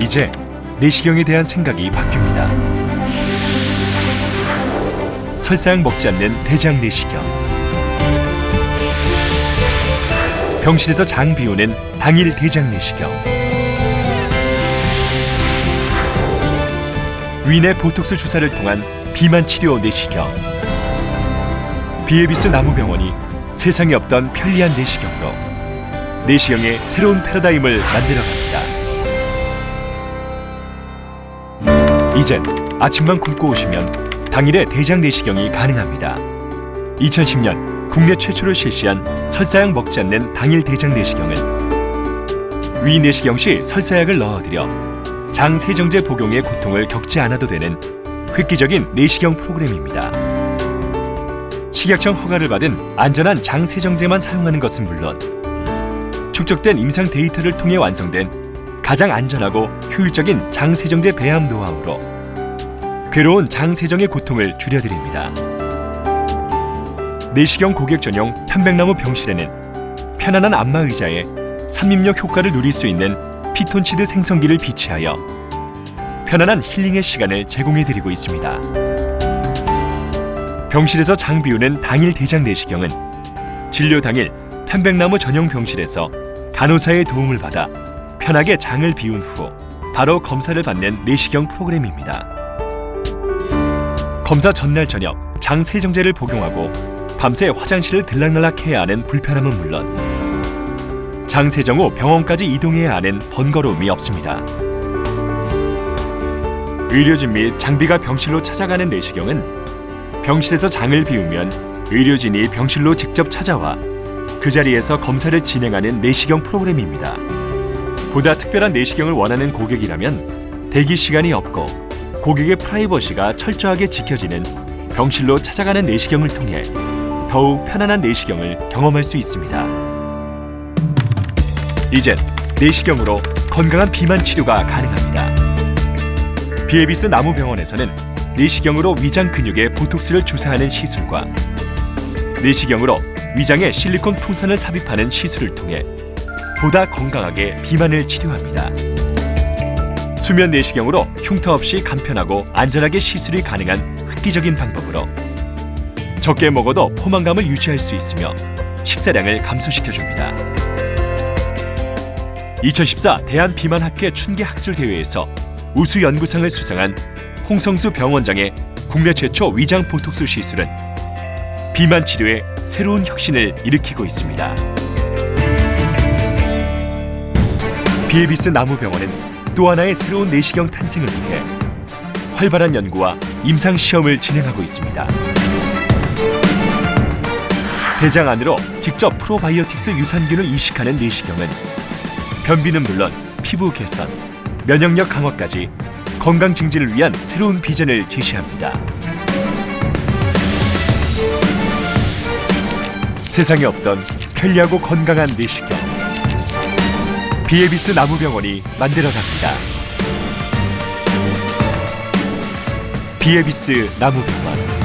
이제 내시경에 대한 생각이 바뀝니다. 설사약 먹지 않는 대장 내시경. 병실에서 장 비우는 당일 대장 내시경. 위내 보톡스 주사를 통한 비만 치료 내시경. 비에비스 나무병원이 세상에 없던 편리한 내시경으로 내시경의 새로운 패러다임을 만들어갑니다. 이젠 아침만 굶고 오시면 당일에 대장 내시경이 가능합니다. 2010년 국내 최초로 실시한 설사약 먹지 않는 당일 대장 내시경은 위 내시경 시 설사약을 넣어드려 장 세정제 복용의 고통을 겪지 않아도 되는 획기적인 내시경 프로그램입니다. 식약청 허가를 받은 안전한 장 세정제만 사용하는 것은 물론 축적된 임상 데이터를 통해 완성된 가장 안전하고 효율적인 장 세정제 배합 노하우로 괴로운 장 세정의 고통을 줄여드립니다. 내시경 고객 전용 편백나무 병실에는 편안한 안마 의자에 삼림력 효과를 누릴 수 있는 피톤치드 생성기를 비치하여 편안한 힐링의 시간을 제공해 드리고 있습니다. 병실에서 장 비우는 당일 대장 내시경은 진료 당일 편백나무 전용 병실에서 간호사의 도움을 받아 편하게 장을 비운 후 바로 검사를 받는 내시경 프로그램입니다. 검사 전날 저녁 장 세정제를 복용하고 밤새 화장실을 들락날락해야 하는 불편함은 물론 장 세정 후 병원까지 이동해야 하는 번거로움이 없습니다. 의료진 및 장비가 병실로 찾아가는 내시경은 병실에서 장을 비우면 의료진이 병실로 직접 찾아와 그 자리에서 검사를 진행하는 내시경 프로그램입니다. 보다 특별한 내시경을 원하는 고객이라면 대기 시간이 없고 고객의 프라이버시가 철저하게 지켜지는 병실로 찾아가는 내시경을 통해 더욱 편안한 내시경을 경험할 수 있습니다. 이젠 내시경으로 건강한 비만 치료가 가능합니다. 비에비스 나무병원에서는 내시경으로 위장 근육에 보톡스를 주사하는 시술과 내시경으로 위장에 실리콘 풍선을 삽입하는 시술을 통해 보다 건강하게 비만을 치료합니다. 수면 내시경으로 흉터 없이 간편하고 안전하게 시술이 가능한 획기적인 방법으로 적게 먹어도 포만감을 유지할 수 있으며 식사량을 감소시켜 줍니다. 2014 대한비만학회 춘계학술대회에서 우수 연구상을 수상한 홍성수 병원장의 국내 최초 위장 보톡스 시술은 비만 치료에 새로운 혁신을 일으키고 있습니다. 비에비스 나무병원은 또 하나의 새로운 내시경 탄생을 위해 활발한 연구와 임상 시험을 진행하고 있습니다. 대장 안으로 직접 프로바이오틱스 유산균을 이식하는 내시경은 변비는 물론 피부 개선, 면역력 강화까지 건강 증진을 위한 새로운 비전을 제시합니다. 세상에 없던 편리하고 건강한 내시경 비에비스 나무병원이 만들어갑니다. 비에비스 나무병원